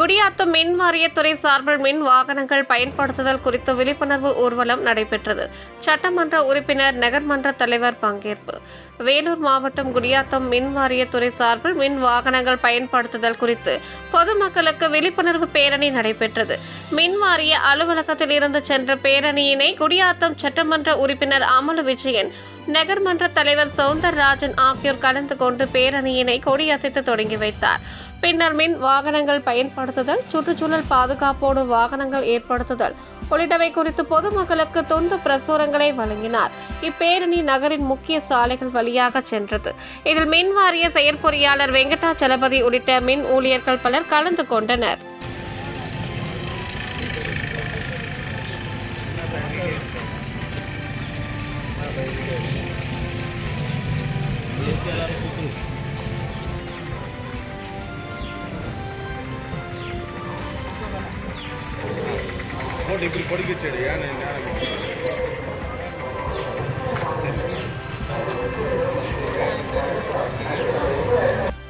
குடியாத்தம் மின் வாரியத்துறை சார்பில் மின் வாகனங்கள் பயன்படுத்துதல் குறித்த விழிப்புணர்வு ஊர்வலம் நடைபெற்றது. சட்டமன்ற உறுப்பினர் நகர்மன்ற தலைவர் பங்கேற்பு. வேலூர் மாவட்டம் குடியாத்தம் மின் வாரியத்துறை சார்பில் மின் வாகனங்கள் பயன்படுத்துதல் குறித்து பொதுமக்களுக்கு விழிப்புணர்வு பேரணி நடைபெற்றது. மின் வாரிய அலுவலகத்தில் இருந்து சென்ற பேரணியினை குடியாத்தம் சட்டமன்ற உறுப்பினர் அமலு விஜயன் நகர்மன்ற தலைவர் சவுந்தரராஜன் ஆகியோர் கலந்து கொண்டு பேரணியினை கொடியசைத்து தொடங்கி வைத்தார். பின்னர் மின் வாகனங்கள் பயன்படுத்துதல் சுற்றுச்சூழல் பாதுகாப்போடு வாகனங்கள் ஏற்படுத்துதல் உள்ளிட்டவை குறித்து பொதுமக்களுக்கு துண்டு பிரசுரங்களை வழங்கினார். இப்பேரணி நகரின் முக்கிய சாலைகள் வழியாக சென்றது. இதில் மின் வாரிய செயற்பொறியாளர் வெங்கடாச்சலபதி உள்ளிட்ட மின் ஊழியர்கள் பலர் கலந்து கொண்டனர். போட்டு డిగ్రీ పొడిగిచ్చాడు యాన